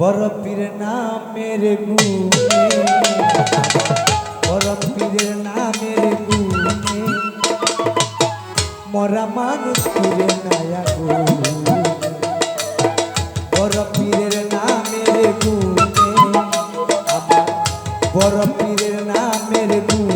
পরপীর নামের গুণে পরপীর নামের গুণে, মরা মানুষ পুরে নায়া গুণে। পরপীর নামের গুণে, আমার পরপীর নামের গুণে।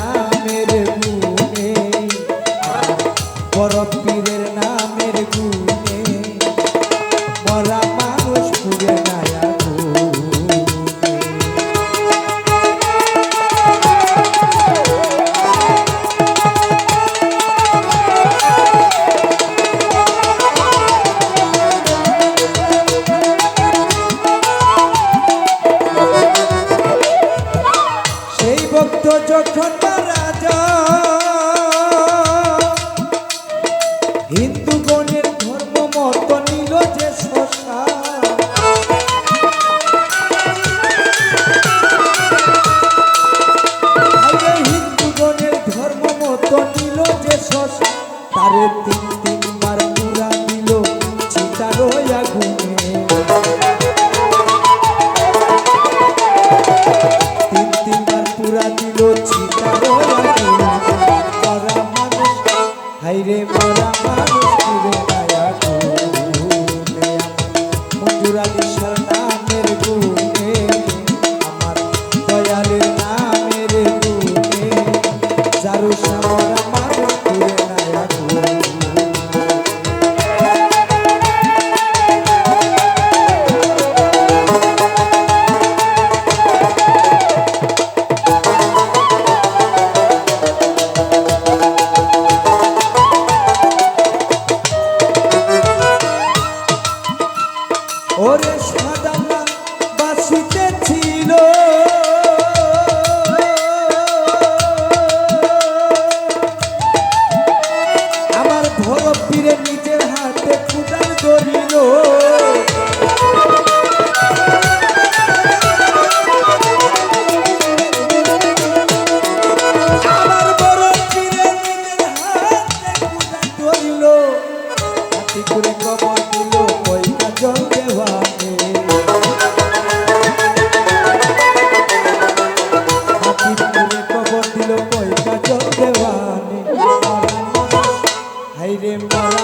হিন্দু গণের হাইরে মরা মানুষ Mirimba.